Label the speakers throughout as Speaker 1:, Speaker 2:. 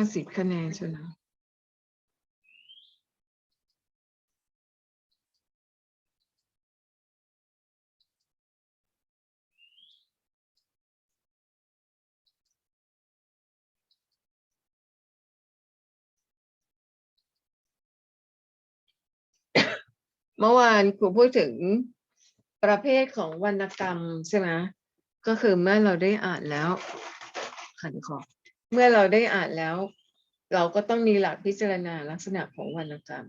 Speaker 1: ห้าสิบคะแนนใช่ไหมเมื่อวานครูพูดถึงประเภทของวรรณกรรมใช่ไหมก็คือเมื่อเราได้อ่านแล้ว ขันคอ เมื่อเราได้อ่านแล้ว เราก็ต้องมีหลักพิจารณาลักษณะของวรรณกรรม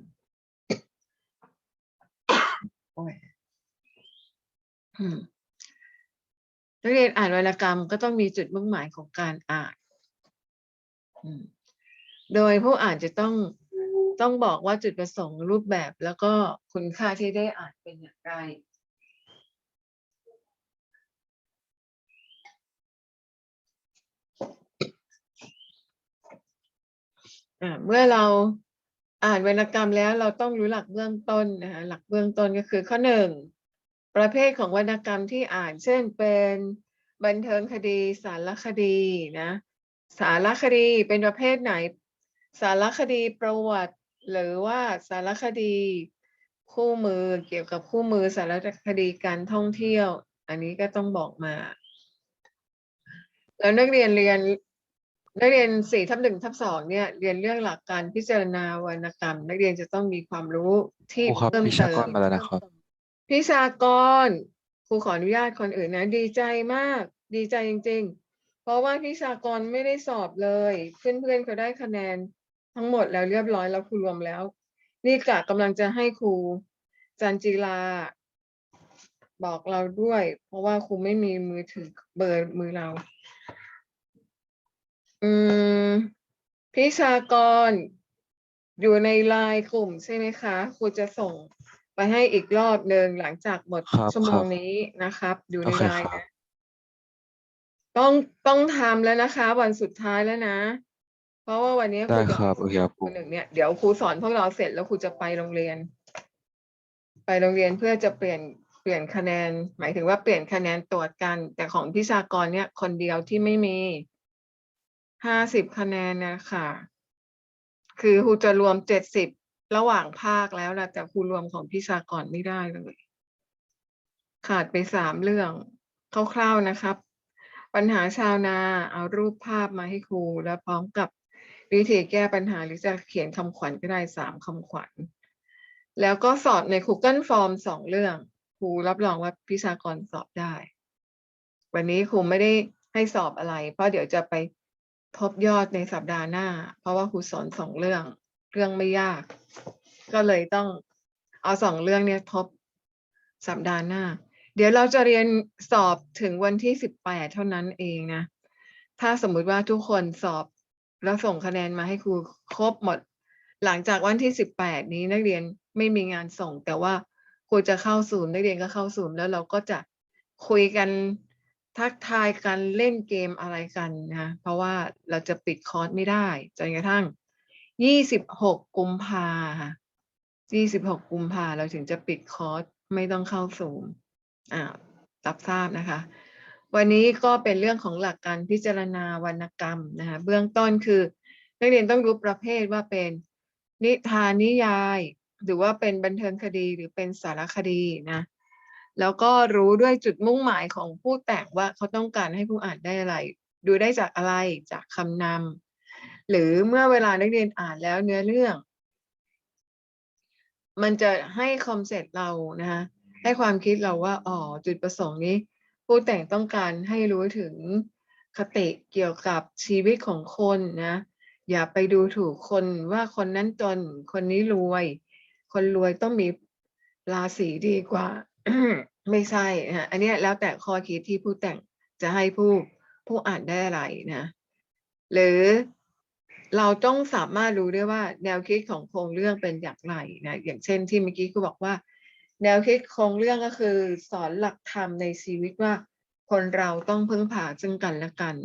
Speaker 1: นักเรียนอ่านวรรณกรรมก็ต้องมีจุดมุ่งหมายของการอ่านโดยผู้อ่านจะต้องต้องบอกว่าจุดประสงค์รูปแบบแล้วก็คุณค่าที่ได้อ่านเป็นอย่างไร เมื่อเราอ่านวรรณกรรมแล้วเราต้องรู้หลักเบื้องต้นนะคะหลักเบื้องต้นก็คือข้อหนึ่งประเภทของวรรณกรรมที่อ่าน เช่นเป็นบันเทิงคดีสารคดีนะสารคดีเป็นประเภทไหน สารคดีประวัติ หรือว่าสารคดี คู่มือเกี่ยวกับคู่มือสารคดีการท่องเที่ยว อันนี้ก็ต้องบอกมา แล้วนักเรียนเรียน นักเรียนสี่ทับหนึ่งทับสองเนี่ยเรียนเรื่องหลักการพิจารณาวรรณกรรม นักเรียนจะต้องมีความรู้ที่
Speaker 2: ครูครับ
Speaker 1: เพิ่ม
Speaker 2: พิชา
Speaker 1: เติ
Speaker 2: กร
Speaker 1: ม
Speaker 2: มาแล้วนะครับ
Speaker 1: พิชากรครูขออนุญาตคนอื่นนะ ดีใจมาก ดีใจจริง ๆ เพราะว่าพิชากรไม่ได้สอบเลย เพื่อนๆเขาได้คะแนนทั้งหมดแล้วเรียบร้อยแล้วครูรวมแล้ว นี่กะกำลังจะให้ครูจันจิลาบอกเราด้วย เพราะว่าครูไม่มีมือถือเบอร์มือเรา อืมพิชากรอยู่ในไลน์กลุ่มใช่ไหมคะครูจะส่งไปให้อีกรอบหนึ่งหลังจากหมด
Speaker 2: ครับ
Speaker 1: ชั่วโม
Speaker 2: ครั
Speaker 1: ง
Speaker 2: บ
Speaker 1: นี้นะครับ อยู่ใน
Speaker 2: โอเค
Speaker 1: ไลน์
Speaker 2: ครับ
Speaker 1: นะต้องต้องทำแล้วนะคะ วันสุดท้ายแล้วนะ เพราะว่าวันนี้
Speaker 2: ได้
Speaker 1: จะ
Speaker 2: ครับโอเคครับครู
Speaker 1: คนหนึ่งเนี่ยเดี๋ยวครูสอนพวกเราเสร็จแล้วครูจะไปโรงเรียน ไปโรงเรียนเพื่อจะเปลี่ยนเปลี่ยนคะแนน หมายถึงว่าเปลี่ยนคะแนนตรวจกัน แต่ของพิชากรเนี่ย คนเดียวที่ไม่มี ห้าสิบคะแนนนะคะคือครูจะรวมเจ็ดสิบระหว่างภาคแล้วนะแต่ครูรวมของพิชากรไม่ได้เลย ขาดไปสามเรื่องคร่าวๆนะครับ ปัญหาชาวนาเอารูปภาพมาให้ครูแล้วพร้อมกับวิธีแก้ปัญหาหรือจะเขียนคำขวัญก็ได้สามคำขวัญ แล้วก็สอบใน Google Form สองเรื่องครูรับรองว่าพิชากรสอบได้ วันนี้ครูไม่ได้ให้สอบอะไร เพราะเดี๋ยวจะไป ทบยอดในสัปดาห์หน้า เพราะว่าครูสอนสองเรื่อง เรื่องไม่ยาก ก็เลยต้องเอาสองเรื่องเนี้ยทบสัปดาห์หน้า เดี๋ยวเราจะเรียนสอบถึงวันที่สิบแปดเท่านั้นเองนะ ถ้าสมมุติว่าทุกคนสอบแล้วส่งคะแนนมาให้ครูครบหมด หลังจากวันที่สิบแปดนี้นักเรียนไม่มีงานส่ง แต่ว่าครูจะเข้าศูนย์นักเรียนก็เข้าศูนย์แล้วเราก็จะคุยกัน ทักทายกันเล่นเกมอะไรกันนะเพราะว่าเราจะปิดคอร์สไม่ได้จนกระทั่งยี่สิบหกกุมภาค่ะยี่สิบหกกุมภาเราถึงจะปิดคอร์สไม่ต้องเข้าศูนย์อ่ารับทราบนะคะ วันนี้ก็เป็นเรื่องของหลักการพิจารณาวรรณกรรมนะคะเบื้องต้นคือนักเรียนต้องรู้ประเภทว่าเป็นนิทานนิยาย หรือว่าเป็นบันเทิงคดีหรือเป็นสารคดีนะ แล้วก็รู้ด้วยจุดมุ่งหมายของผู้แต่งว่าเขาต้องการให้ผู้อ่านได้อะไร ดูได้จากอะไรจากคำนำหรือเมื่อเวลานักเรียนอ่านแล้วเนื้อเรื่อง มันจะให้คอมเซ็ปต์เรานะคะให้ความคิดเราว่าอ๋อจุดประสงค์นี้ ผู้แต่งต้องการให้รู้ถึงคติเกี่ยวกับชีวิตของคนนะอย่าไปดูถูกคนว่าคนนั้นจนคนนี้รวย คนรวยต้องมีราศีดีกว่า ไม่ใช่นะอันเนี้ยแล้วแต่ข้อคิดที่ผู้แต่งจะให้ผู้ผู้อ่านได้อะไรนะ หรือเราต้องสามารถรู้ได้ว่า แนวคิดของโครงเรื่องเป็นอย่างไรนะอย่างเช่นที่เมื่อกี้ก็บอกว่า แนวคิดโครงเรื่องก็คือ สอนหลักธรรมในชีวิตว่า คนเราต้องพึ่งพาซึ่งกันและกัน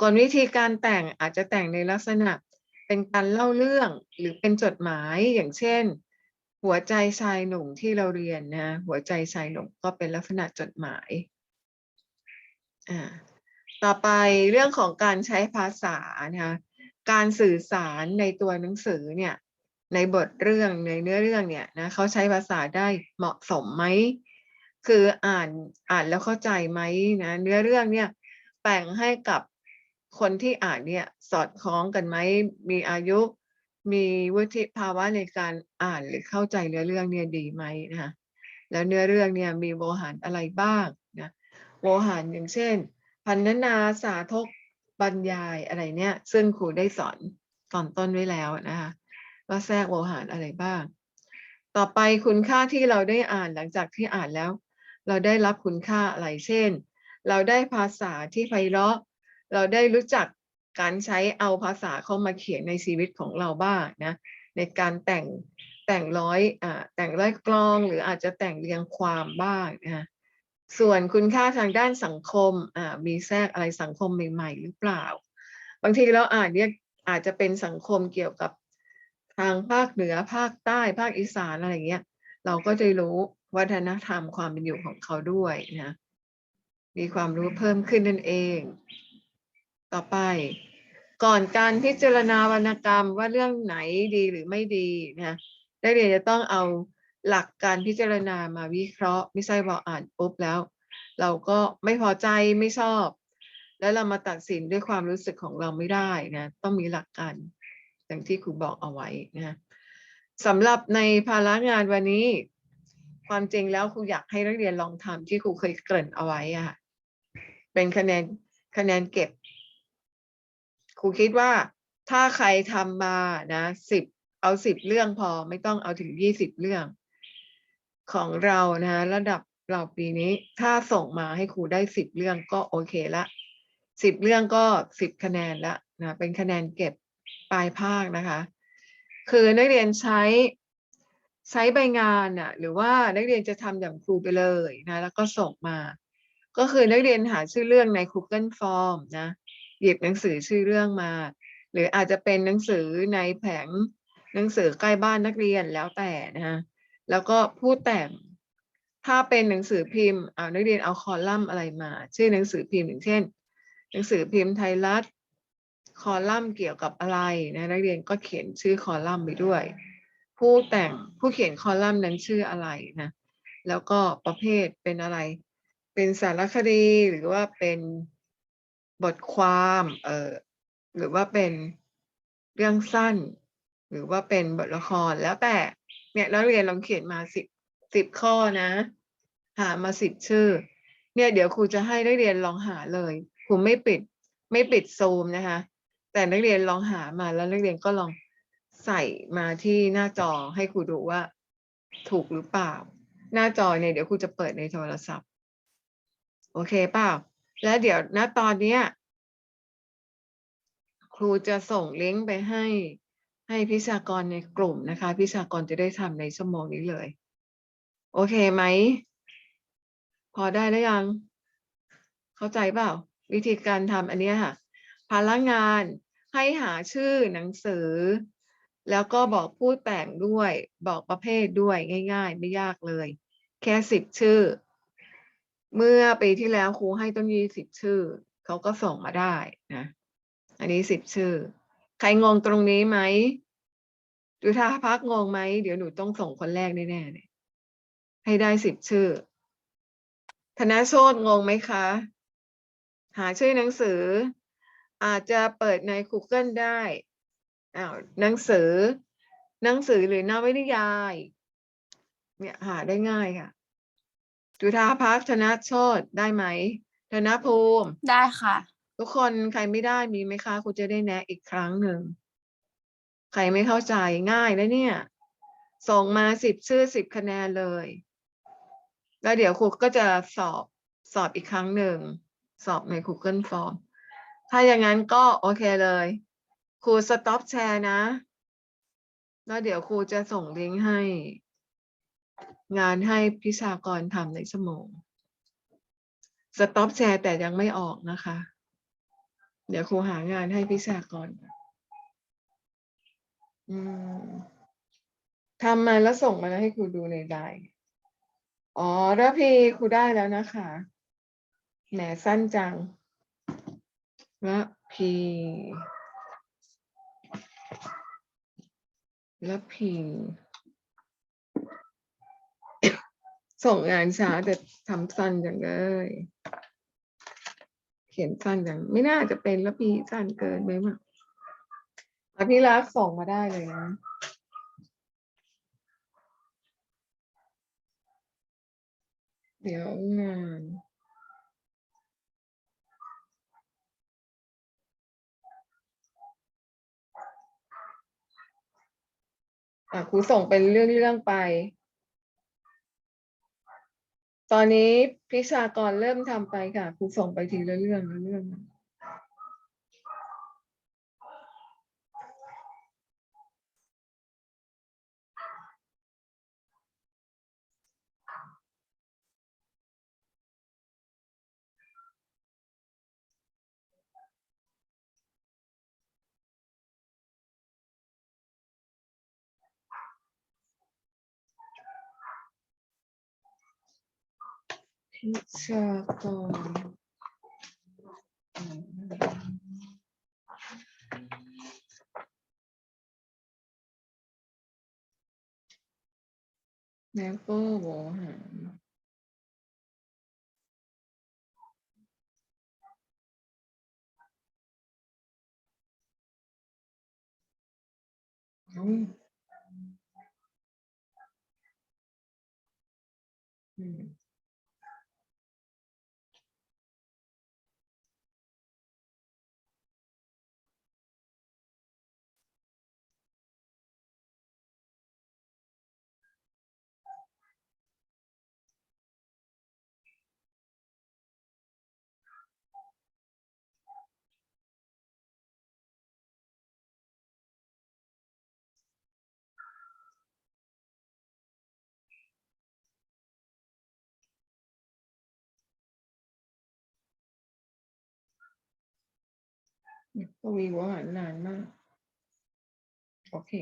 Speaker 1: ก่อนวิธีการแต่งอาจจะแต่งในลักษณะเป็นการเล่าเรื่องหรือเป็นจดหมายอย่างเช่น หัวใจชายหนุ่มที่เราเรียนนะ หัวใจชายหนุ่มก็เป็นลักษณะจดหมายอ่าต่อไปเรื่องของการใช้ภาษานะคะการสื่อสารในตัวหนังสือเนี่ยในบทเรื่องในเนื้อเรื่องเนี่ยนะเขาใช้ภาษาได้เหมาะสมไหมคืออ่านอ่านแล้วเข้าใจไหมนะเนื้อเรื่องเนี่ยแต่งให้กับคนที่อ่านเนี่ยสอดคล้องกันไหมมีอายุ มีวุฒิภาวะในการอ่านหรือเข้าใจเนื้อเรื่องเนี่ยดีไหมนะคะแล้วเนื้อเรื่องเนี่ยมีโวหารอะไรบ้างนะโวหารอย่างเช่น พันนนาสาธกบรรยายอะไรเนี่ย ซึ่งครูได้สอนตอนต้นไว้แล้วนะคะว่าแทรกโวหารอะไรบ้าง ต่อไปคุณค่าที่เราได้อ่านหลังจากที่อ่านแล้ว เราได้รับคุณค่าอะไรเช่น เราได้ภาษาที่ไพเราะ เราได้รู้จัก การใช้เอาภาษาเข้ามาเขียนในชีวิตของเราบ้างนะในการแต่งแต่งร้อยอ่าแต่งร้อยกลองหรืออาจจะแต่งเรียงความบ้างนะส่วนคุณค่าทางด้านสังคมอ่ามีแทรกอะไรสังคมใหม่ ๆ หรือเปล่า บางทีเราอ่านเนี่ยอาจจะเป็นสังคมเกี่ยวกับทางภาคเหนือภาคใต้ภาคอีสานอะไรเงี้ย เราก็จะรู้วัฒนธรรมความเป็นอยู่ของเขาด้วยนะมีความรู้เพิ่มขึ้นนั่นเอง ต่อไป ก่อนการพิจารณาวรรณกรรมว่าเรื่องไหนดีหรือไม่ดีนะได้เรียนจะต้องเอาหลักการพิจารณามาวิเคราะห์ ไม่ใช่ว่าอ่านปุ๊บแล้ว เราก็ไม่พอใจไม่ชอบ แล้วเรามาตัดสินด้วยความรู้สึกของเราไม่ได้นะต้องมีหลักการอย่างที่ครูบอกเอาไว้นะสำหรับในภาระงานวันนี้ ความจริงแล้วครูอยากให้นักเรียนลองทำที่ครูเคยเกริ่นเอาไว้อะค่ะเป็นคะแนนคะแนนเก็บ ครูคิดว่าถ้าใครทำมานะสิบเอาสิบเรื่องพอไม่ต้องเอาถึงยี่สิบเรื่อง ของเรานะระดับเราปีนี้ ถ้าส่งมาให้ครูได้สิบเรื่องก็โอเคละสิบเรื่องก็สิบคะแนนละนะเป็นคะแนนเก็บปลายภาคนะคะ คือนักเรียนใช้ใช้ใบงานน่ะหรือว่านักเรียนจะทำอย่างครูไปเลยนะแล้วก็ส่งมา ก็คือนักเรียนหาชื่อเรื่องใน Google Form นะ หยิบหนังสือชื่อเรื่องมา หรืออาจจะเป็นหนังสือในแผงหนังสือใกล้บ้านนักเรียนแล้วแต่นะฮะแล้วก็พูดแต่งถ้าเป็นหนังสือพิมพ์เอานักเรียนเอาคอลัมน์อะไรมา ชื่อหนังสือพิมพ์อย่างเช่น หนังสือพิมพ์ไทยรัฐคอลัมน์เกี่ยวกับอะไรนะนักเรียนก็เขียนชื่อคอลัมน์ไปด้วย ผู้แต่งผู้เขียนคอลัมน์นั้นชื่ออะไรนะแล้วก็ประเภทเป็นอะไร เป็นสารคดีหรือว่าเป็น บทความเอ่อหรือว่าเป็นเรื่องสั้น หรือว่าเป็นบทละครแล้วแต่เนี่ยนักเรียนลองเขียนมาสิบสิบข้อนะ หามาสิบชื่อ เนี่ยเดี๋ยวครูจะให้นักเรียนลองหาเลยครูไม่ปิดไม่ปิดโซมนะคะ แต่นักเรียนลองหามาแล้วนักเรียนก็ลองใส่มาที่หน้าจอให้ครูดูว่า ถูกหรือเปล่า หน้าจอเนี่ยเดี๋ยวครูจะเปิดในโทรศัพท์ โอเคเปล่า แล้วเดี๋ยวณตอนเนี้ย ครูจะส่งลิงก์ไปให้ ให้พิชากรในกลุ่มนะคะ พิชากรจะได้ทำในชั่วโมงนี้เลย โอเคไหม พอได้แล้วยัง เข้าใจเปล่า วิธีการทำอันนี้ค่ะภาระงานให้หาชื่อหนังสือ แล้วก็บอกผู้แต่งด้วย บอกประเภทด้วยง่าย ๆ ไม่ยากเลย แค่สิบชื่อ เมื่อปีที่แล้วครูให้ต้นยี่สิบชื่อ เขาก็ส่งมาได้นะ อันนี้สิบชื่อ ใครงงตรงนี้ไหมดูท่าพักงงไหม เดี๋ยวหนูต้องส่งคนแรกแน่ๆเลยให้ได้สิบชื่อ ธนาโชตงงไหมคะ หาชื่อหนังสือ อาจจะเปิดใน Google ได้อ้าวหนังสือ หนังสือหรือนวนิยาย เนี่ยหาได้ง่ายค่ะ จุธาพักธนโชตได้ไหมธนภูมิ
Speaker 2: ได้ค่ะ
Speaker 1: ทุกคนใครไม่ได้มีไหมคะครูจะได้แนะอีกครั้งหนึ่ง ใครไม่เข้าใจง่ายแล้วเนี่ย ส่งมาสิบชื่อสิบคะแนนเลย แล้วเดี๋ยวครูก็จะสอบสอบอีกครั้งหนึ่ง สอบใน Google Form ถ้าอย่างนั้นก็โอเคเลย ครูสต็อปแชร์นะ แล้วเดี๋ยวครูจะส่งลิงก์ให้ งานให้พิชากรทำในชั่วโมง สต็อปแชร์แต่ยังไม่ออกนะคะ เดี๋ยวครูหางานให้พิชากรก่อนทำมาแล้วส่งมาให้ครูดูในไลน์อ๋อระพีครูได้แล้วนะคะแหมสั้นจังระพีละพี ส่งงานช้าแต่ทำสั้นอย่างเลย เขียนสั้นอย่างไม่น่าจะเป็นละพีสั้นเกินไปมั้งอภิรักษ์ส่งมาได้เลยนะเดี๋ยวงานอะครูส่งเป็นเรื่องๆไป ตอนนี้พิชากรเริ่มทำไปค่ะครูส่งไปทีละเรื่องละเรื่อง นะพิชา กรแล้วก็โวหารอืมอืมก็วีวหารนานมาก โอเค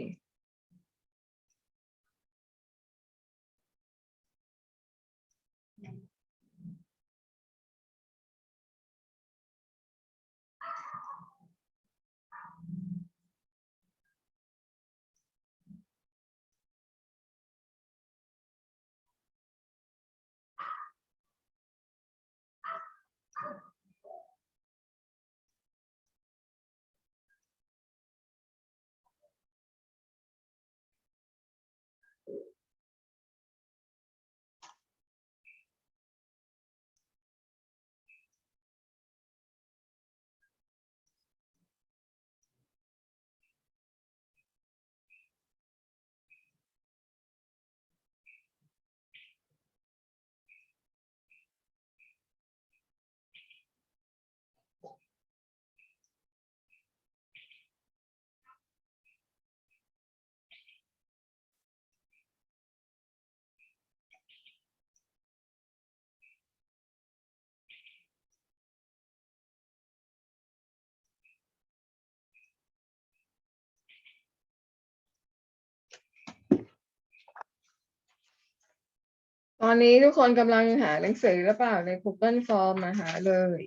Speaker 1: ตอนนี้ทุกคนกำลังหาหนังสือหรือเปล่าใน Google Form มาหาเลย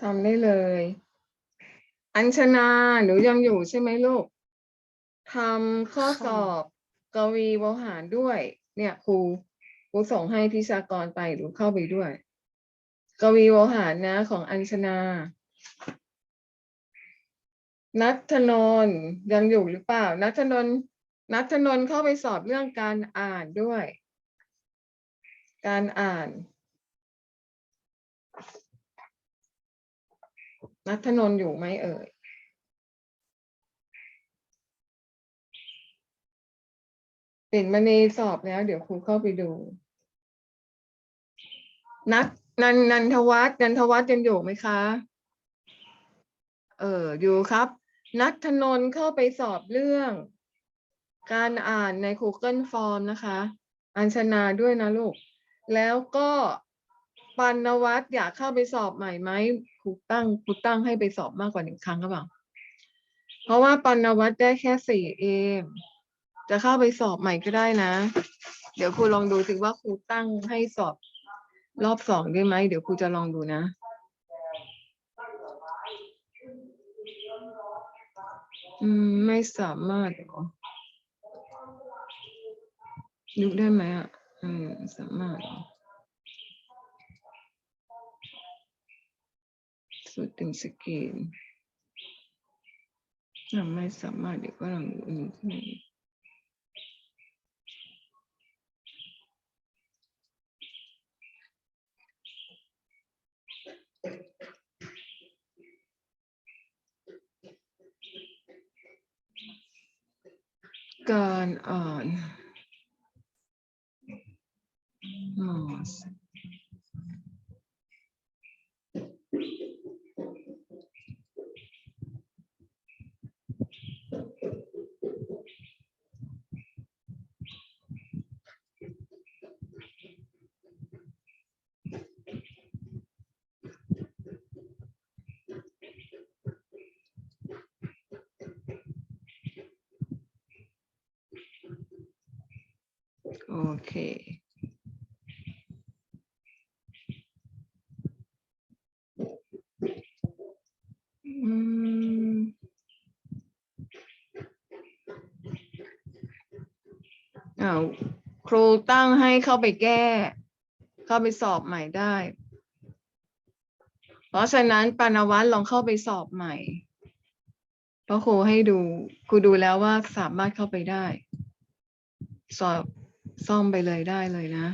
Speaker 1: ทำได้เลย อัญชนาหนูยังอยู่ใช่ไหมลูกทำข้อสอบกวีวหารด้วย เนี่ยครูครูส่งให้พิชากรไปหรือเข้าไปด้วย กวีวหารนะของอัญชนา นัทนน์ยังอยู่หรือเปล่า นัทนน์ นัทนนท์เข้าไปสอบเรื่องการอ่านด้วย การอ่าน นัทนนท์อยู่ไหมเอ่ยปิ่นมณีสอบแล้ว เดี๋ยวครูเข้าไปดู นัทนันนันทวัฒน์นันทวัฒน์ยังอยู่ไหมคะ เอออยู่ครับ นัทธนนท์เข้าไปสอบเรื่อง การอ่านใน Google Form นะคะอัญชนาด้วยนะลูก แล้วก็ปันนวัฒน์อยากเข้าไปสอบใหม่ไหมครูตั้งครูตั้งให้ไปสอบมากกว่าหนึ่งครั้งหรือเปล่าเพราะว่าปันนวัฒน์ได้แค่สี่เองจะเข้าไปสอบใหม่ก็ได้นะ เดี๋ยวครูลองดูสิว่าครูตั้งให้สอบรอบสองได้ไหมเดี๋ยวครูจะลองดูนะอืมไม่สามารถหรอ ยุได้ไหมอะอืมสามารถสุดถึงสกรีนอะไม่สามารถเดี๋ยวก็ลองดูอันนี้ขึ้นมาอีกการอ่านอ๋อ โอ เค อืม อ้าว ครูตั้งให้เข้าไปแก้ เข้าไปสอบใหม่ได้ เพราะฉะนั้นปานวัตลองเข้าไปสอบใหม่ เพราะครูให้ดู ครูดูแล้วว่าสามารถเข้าไปได้ สอบ ซ่อมไปเลยได้เลยนะ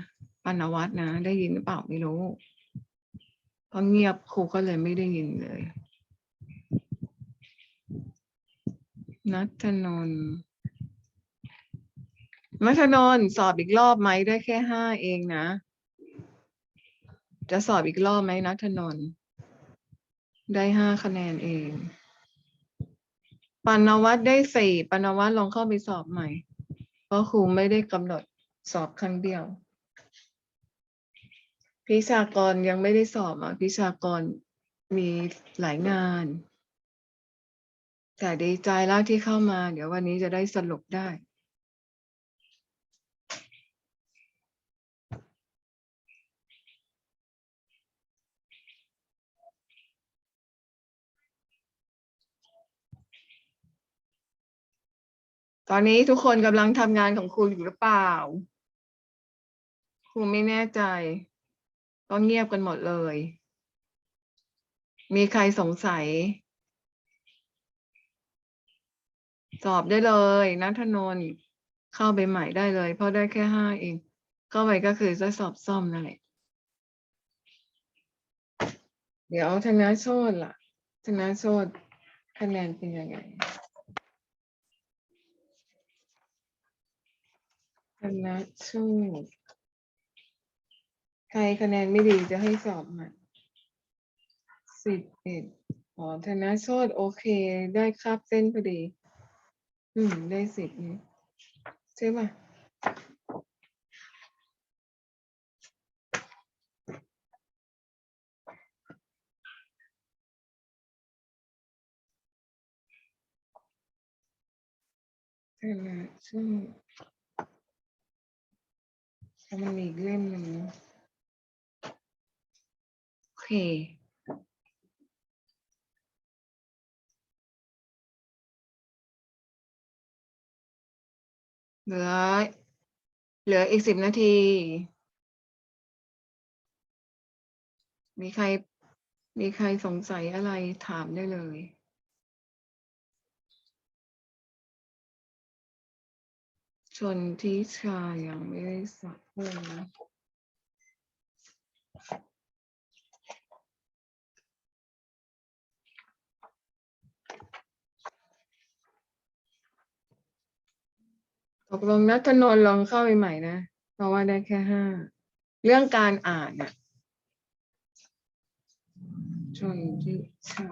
Speaker 1: ปานวัตนะ ได้ยินหรือเปล่าไม่รู้เพราะเงียบครูก็เลยไม่ได้ยินเลยนัทนนท์นัทนนท์สอบอีกรอบไหมได้แค่ห้าเองนะ จะสอบอีกรอบไหมนัทนนท์ได้ห้าคะแนนเอง ปานวัตได้สี่ปานวัตลองเข้าไปสอบใหม่ เพราะครูไม่ได้กำหนด สอบครั้งเดียว พิชากรยังไม่ได้สอบอะพิชากรมีหลายงาน แต่ดีใจแล้วที่เข้ามา เดี๋ยววันนี้จะได้สรุปได้ตอนนี้ทุกคนกำลังทำงานของครูอยู่หรือเปล่า รูไม่แน่ใจ ก็เงียบกันหมดเลย มีใครสงสัย สอบได้เลยนัทนนท์เข้าไปใหม่ได้เลย เพราะได้แค่ห้าเอง เข้าไปก็คือจะสอบซ่อมนั่นแหละเดี๋ยวธนาโชดล่ะธนาโชดคะแนนเป็นยังไงธนาโชด ใครคะแนนไม่ดีจะให้สอบใหม่สิบเอ็ดอ๋อธนาโชดโอเค ได้คาบเส้นพอดี อืม ได้สิบนี่ใช่ป่ะธนาโชดแล้วมันมีอีกเล่มหนึ่งนะ เคเหลือเหลืออีกสิบนาที มีใคร มีใครสงสัยอะไรถามได้เลยชนทิชายังไม่ได้สักเลยนะ ตกลงนัทนนท์ลองเข้าไปใหม่นะ เพราะว่าได้แค่ห้า เรื่องการอ่านน่ะชนทิชา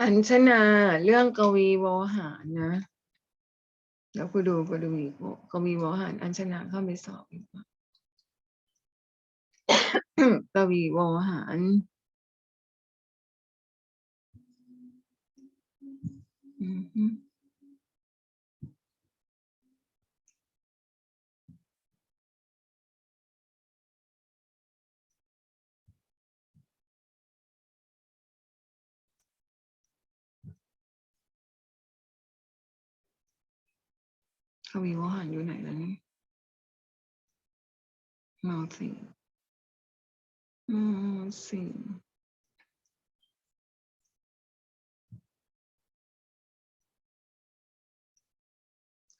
Speaker 1: อัญชนาเรื่องกวีโวหารนะ เดี๋ยวกูดูกูดูอีกกวีโวหาร อัญชนาเข้าไปสอบอีกกวีโวหาร ทวีโหันอยู่ไหนแล้วนี่มัลติอืมสิ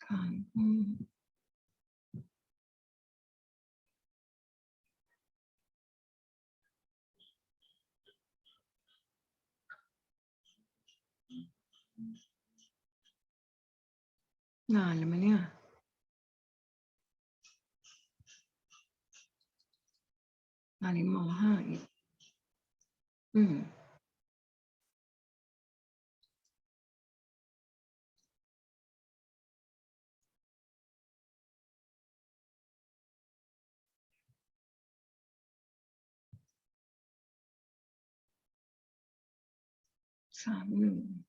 Speaker 1: còn um, Nalle mania. Nalle ha, Mm. 3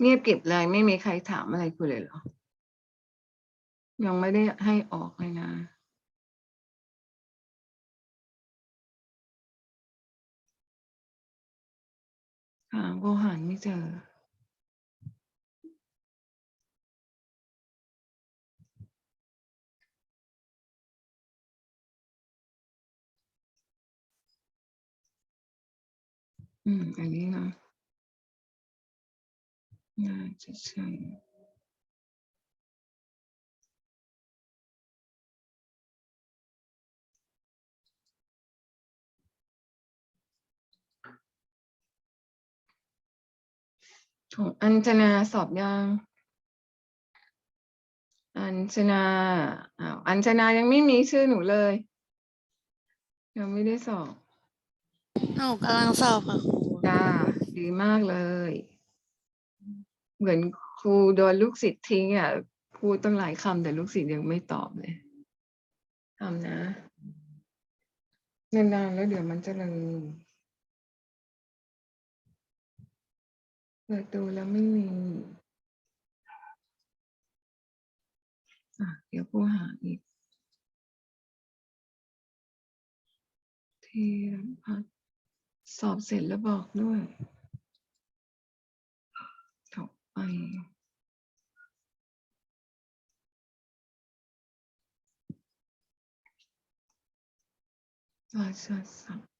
Speaker 1: เงียบเกริบเลยไม่มีใครถามอะไรคุณเลยเหรอ ยังไม่ได้ให้ออกเลยนะหาโบหารไม่เจอ อืม อันนี้นะ น่าจะใช่ของอัญชนาสอบยัง อัญชนาอ้าวอัญชนายังไม่มีชื่อหนูเลย ยังไม่ได้สอบ
Speaker 2: หนูกำลังสอบค่ะครู
Speaker 1: จ้าดีมากเลย เหมือนครูโดนลูกศิษย์ทิ้งอะพูดตั้งหลายคำแต่ลูกศิษย์ยังไม่ตอบเลยทำนะนานๆแล้วเดี๋ยวมันจะลืมเปิดดูแล้วไม่มีอะเดี๋ยวผู้หาอีกที่พักสอบเสร็จแล้วบอกด้วย ต่อไป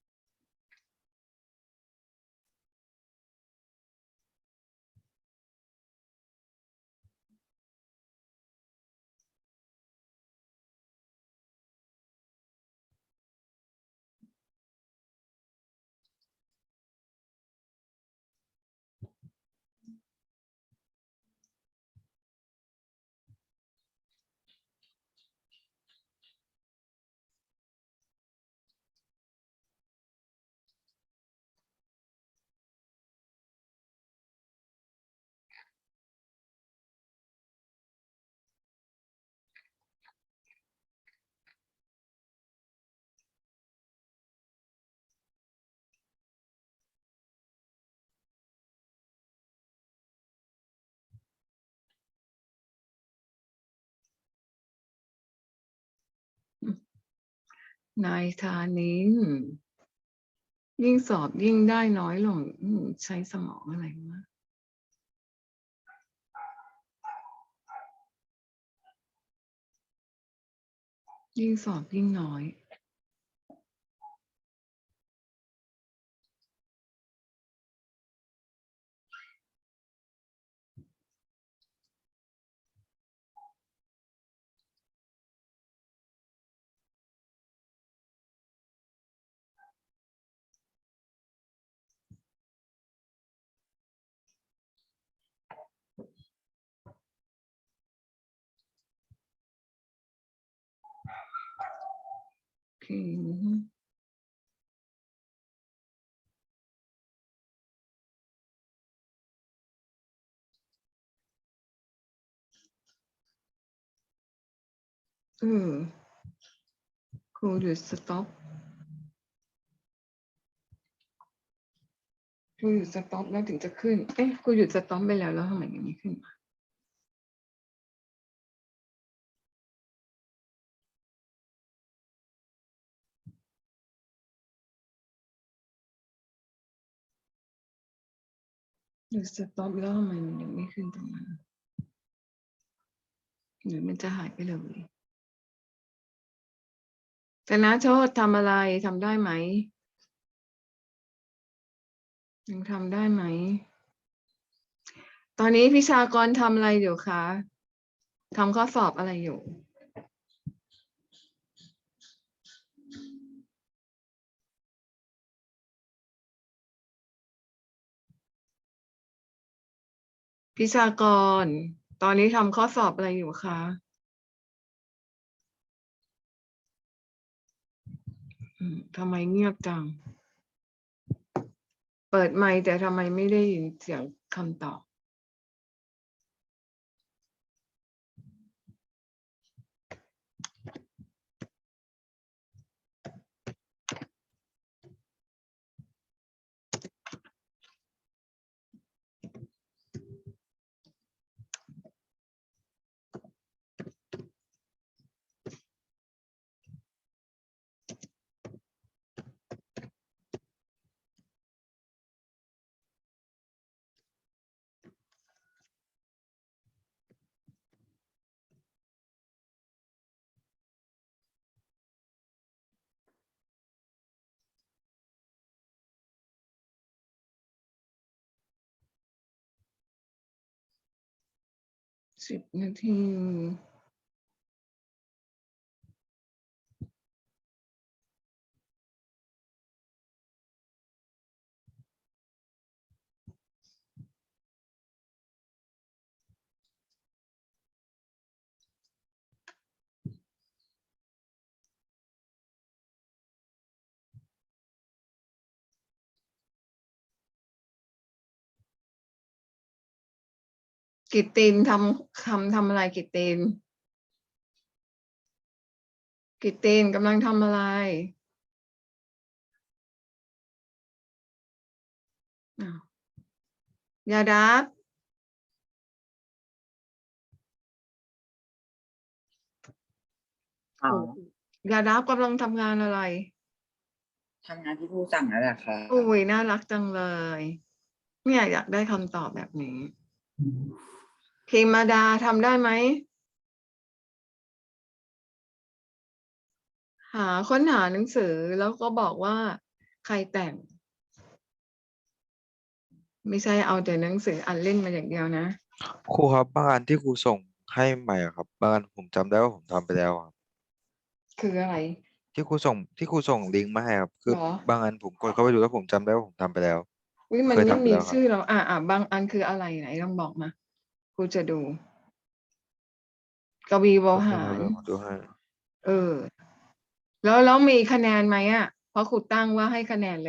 Speaker 1: นายธานินยิ่งสอบยิ่งได้น้อยลงใช้สมองอะไรวะยิ่งสอบยิ่งน้อย โอเคเออครูหยุดสต็อปครูหยุดสต็อปแล้วถึงจะขึ้น เอ๊ะครูหยุดสต็อปไปแล้วแล้วทำไมยังไม่ขึ้นมา หยุดสต็อปแล้วทำไมมันยังไม่ขึ้นตรงนั้นหรือมันจะหายไปเลยชนะโชดทำอะไรทำได้ไหม ยังทำได้ไหม ตอนนี้พิชากรทำอะไรอยู่คะทำข้อสอบอะไรอยู่ พิชากร ตอนนี้ทำข้อสอบอะไรอยู่คะ ทำไมเงียบจัง เปิดไมค์แต่ทำไมไม่ได้ยินเสียงคำตอบ สิบนาที กิตตินทำคำทำอะไรกิตติน กิตตินกำลังทำอะไรอ้าวยาดับ
Speaker 3: อ๋อยา
Speaker 1: ดับกำลังทำงานอะไร
Speaker 3: ทำงานที่ครูสั่งนั่นแหละค่ะ
Speaker 1: โอ้ยน่ารักจังเลย เนี่ยอยากได้คำตอบแบบนี้ พิมมาดาทำได้ไหม หาค้นหาหนังสือแล้วก็บอกว่าใครแต่ง ไม่ใช่เอาแต่หนังสืออ่านเล่นมาอย่างเดียวนะ
Speaker 4: ครูครับบางอันที่ครูส่งให้ใหม่อะครับบางอันผมจำได้ว่าผมทำไปแล้วครับ
Speaker 1: คืออะไร
Speaker 4: ที่ครูส่งที่ครูส่งลิงก์มาให้ครับ คือ
Speaker 1: หรอ
Speaker 4: บางอันผมกดเข้าไปดูแล้วผมจำได้ว่าผมทำไปแล้ว
Speaker 1: วิมัน
Speaker 4: เคย
Speaker 1: ไม่
Speaker 4: ทำไป
Speaker 1: มี
Speaker 4: แล้วครับ
Speaker 1: ชื่อเรา อ่าอ่าบางอันคืออะไรไหนลองบอกมา ครูจะดู กวีวหาร
Speaker 4: เดี๋ยวผมดูให้
Speaker 1: เออ แล้วแล้วมีคะแนนไหมอะ เพราะครูตั้งว่าให้คะแนนเลย